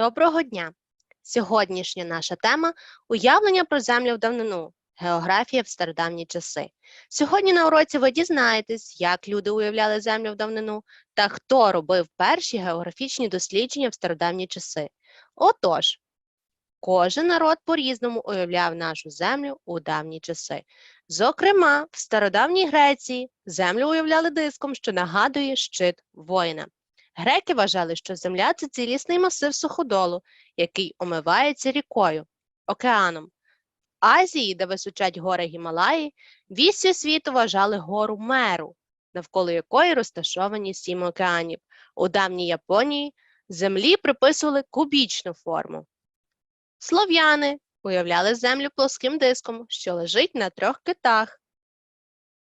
Доброго дня! Сьогоднішня наша тема уявлення про землю в давнину, географія в стародавні часи. Сьогодні на уроці ви дізнаєтесь, як люди уявляли землю в давнину та хто робив перші географічні дослідження в стародавні часи. Отож, кожен народ по-різному уявляв нашу землю у давні часи. Зокрема, в стародавній Греції землю уявляли диском, що нагадує щит воїна. Греки вважали, що земля це цілісний масив суходолу, який омивається рікою, океаном. В Азії, де височать гори Гімалаї, вісю світу вважали гору Меру, навколо якої розташовані сім океанів. У давній Японії землі приписували кубічну форму. Слов'яни уявляли землю плоским диском, що лежить на трьох китах.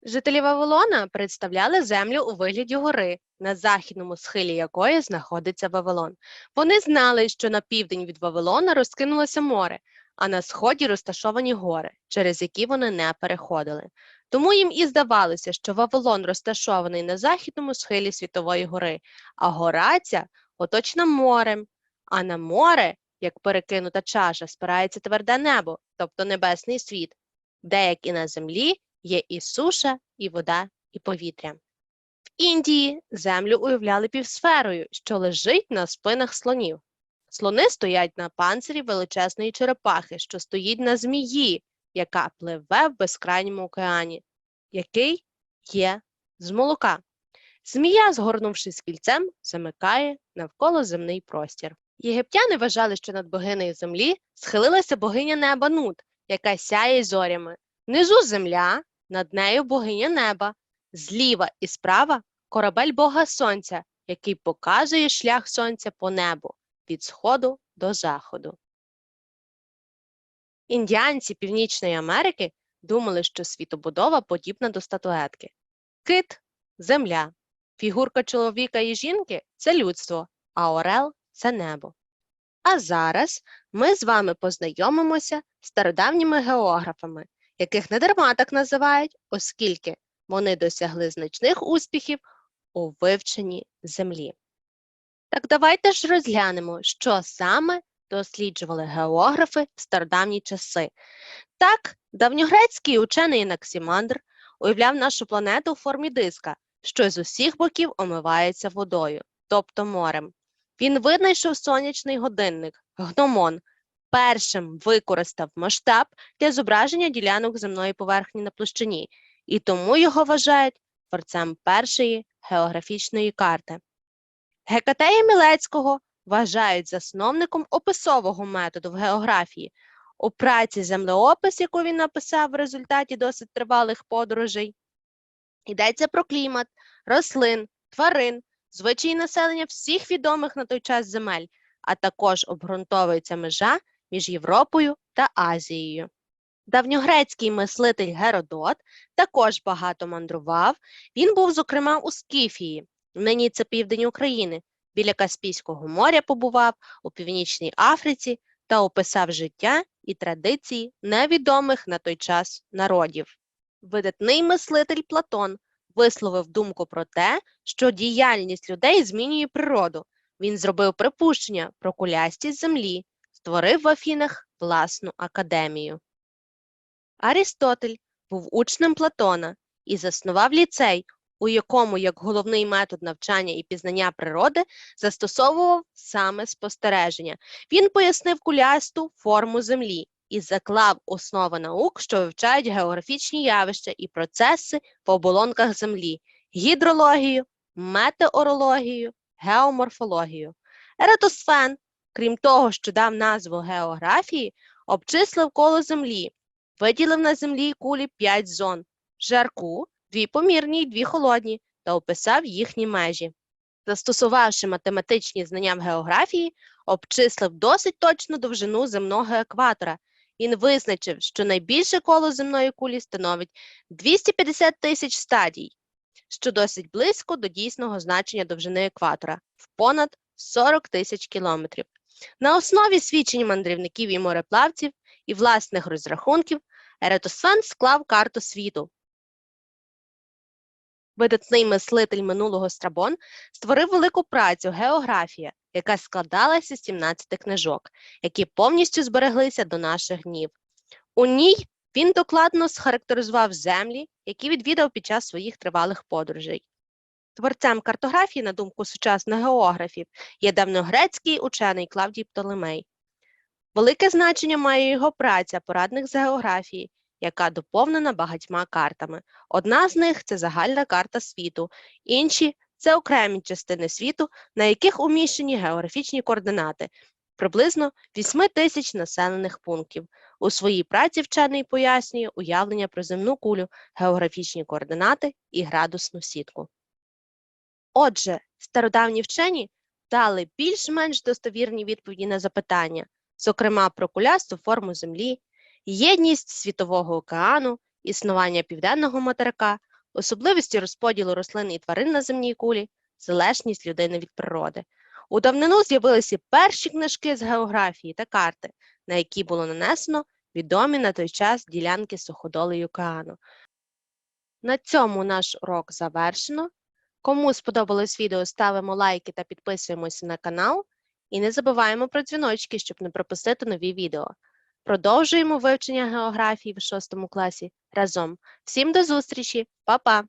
Жителі Вавилона представляли землю у вигляді гори, на західному схилі якої знаходиться Вавилон. Вони знали, що на південь від Вавилона розкинулося море, а на сході розташовані гори, через які вони не переходили. Тому їм і здавалося, що Вавилон розташований на західному схилі Світової гори, а гора ця оточена морем, а на море, як перекинута чаша, спирається тверде небо, тобто небесний світ, де, як і на землі, є і суша, і вода, і повітря. В Індії землю уявляли півсферою, що лежить на спинах слонів. Слони стоять на панцирі величезної черепахи, що стоїть на змії, яка пливе в безкрайньому океані, який є з молока. Змія, згорнувшись кільцем, замикає навколо земний простір. Єгиптяни вважали, що над богинею землі схилилася богиня неба Нут, яка сяє зорями. Внизу земля, над нею богиня неба, зліва і справа корабель Бога Сонця, який показує шлях сонця по небу від сходу до заходу. Індіанці Північної Америки думали, що світобудова подібна до статуетки. Кит земля, фігурка чоловіка і жінки це людство, а орел це небо. А зараз ми з вами познайомимося з стародавніми географами, яких не дарма так називають, оскільки вони досягли значних успіхів у вивченні землі. Так давайте ж розглянемо, що саме досліджували географи в стародавні часи. Так, давньогрецький учений Енаксімандр уявляв нашу планету у формі диска, що з усіх боків омивається водою, тобто морем. Він винайшов сонячний годинник гномон, першим використав масштаб для зображення ділянок земної поверхні на площині, і тому його вважають творцем першої географічної карти. Гекатея Мілецького вважають засновником описового методу в географії. У праці землеопис, яку він написав в результаті досить тривалих подорожей, йдеться про клімат, рослин, тварин, звичаї населення всіх відомих на той час земель, а також обґрунтовується межа між Європою та Азією. Давньогрецький мислитель Геродот також багато мандрував. Він був, зокрема, у Скіфії, нині це південь України, біля Каспійського моря побував у Північній Африці та описав життя і традиції невідомих на той час народів. Видатний мислитель Платон висловив думку про те, що діяльність людей змінює природу. Він зробив припущення про кулястість землі, створив в Афінах власну академію. Арістотель був учнем Платона і заснував ліцей, у якому як головний метод навчання і пізнання природи застосовував саме спостереження. Він пояснив кулясту форму землі і заклав основи наук, що вивчають географічні явища і процеси в оболонках землі, гідрологію, метеорологію, геоморфологію. Ератосфен, крім того, що дав назву географії, обчислив коло землі, виділив на землі кулі п'ять зон жарку, дві помірні й дві холодні, та описав їхні межі. Застосувавши математичні знання в географії, обчислив досить точну довжину земного екватора. Він визначив, що найбільше коло земної кулі становить 250 тисяч стадій, що досить близько до дійсного значення довжини екватора в понад 40 тисяч кілометрів. На основі свідчень мандрівників і мореплавців і власних розрахунків Ератосфен склав карту світу. Видатний мислитель минулого Страбон створив велику працю Географія, яка складалася з 17 книжок, які повністю збереглися до наших днів. У ній він докладно схарактеризував землі, які відвідав під час своїх тривалих подорожей. Творцем картографії, на думку сучасних географів, є давньогрецький учений Клавдій Птолемей. Велике значення має його праця Порадник з географії, яка доповнена багатьма картами. Одна з них це загальна карта світу, інші це окремі частини світу, на яких уміщені географічні координати, приблизно 8 тисяч населених пунктів. У своїй праці вчений пояснює уявлення про земну кулю, географічні координати і градусну сітку. Отже, стародавні вчені дали більш-менш достовірні відповіді на запитання, зокрема про кулясту форму Землі, єдність світового океану, існування південного материка, особливості розподілу рослин і тварин на земній кулі, залежність людини від природи. У давнину з'явилися перші книжки з географії та карти, на які було нанесено відомі на той час ділянки суходолу океану. На цьому наш урок завершено. Кому сподобалось відео, ставимо лайки та підписуємося на канал. І не забуваємо про дзвіночки, щоб не пропустити нові відео. Продовжуємо вивчення географії в 6 класі разом. Всім до зустрічі, Па-па!